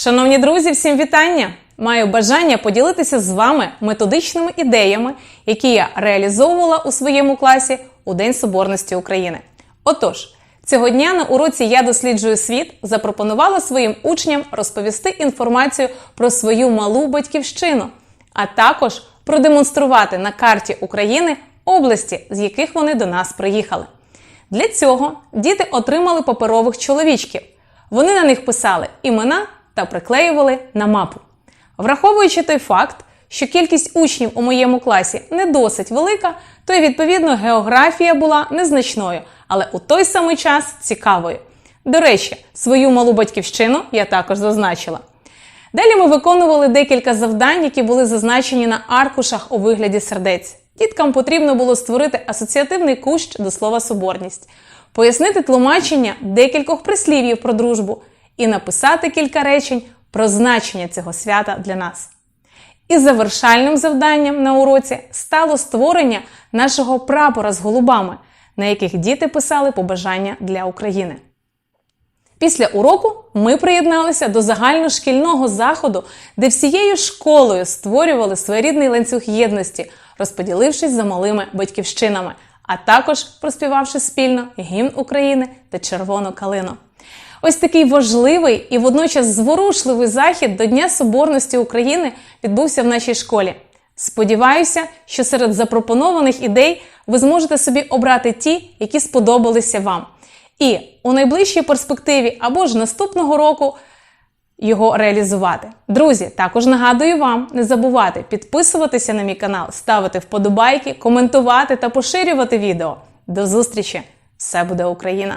Шановні друзі, всім вітання! Маю бажання поділитися з вами методичними ідеями, які я реалізовувала у своєму класі у День Соборності України. Отож, цього дня на уроці Я досліджую світ запропонувала своїм учням розповісти інформацію про свою малу батьківщину, а також продемонструвати на карті України області, з яких вони до нас приїхали. Для цього діти отримали паперових чоловічків. Вони на них писали імена та приклеювали на мапу. Враховуючи той факт, що кількість учнів у моєму класі не досить велика, то й відповідно географія була незначною, але у той самий час цікавою. До речі, свою малу батьківщину я також зазначила. Далі ми виконували декілька завдань, які були зазначені на аркушах у вигляді сердець. Діткам потрібно було створити асоціативний кущ до слова соборність, пояснити тлумачення декількох прислів'їв про дружбу і написати кілька речень про значення цього свята для нас. І завершальним завданням на уроці стало створення нашого прапора з голубами, на яких діти писали побажання для України. Після уроку ми приєдналися до загальношкільного заходу, де всією школою створювали своєрідний ланцюг єдності, розподілившись за малими батьківщинами, а також проспівавши спільно гімн України та червону калину. Ось такий важливий і водночас зворушливий захід до Дня Соборності України відбувся в нашій школі. Сподіваюся, що серед запропонованих ідей ви зможете собі обрати ті, які сподобалися вам. І у найближчій перспективі або ж наступного року його реалізувати. Друзі, також нагадую вам не забувати підписуватися на мій канал, ставити вподобайки, коментувати та поширювати відео. До зустрічі! Все буде Україна!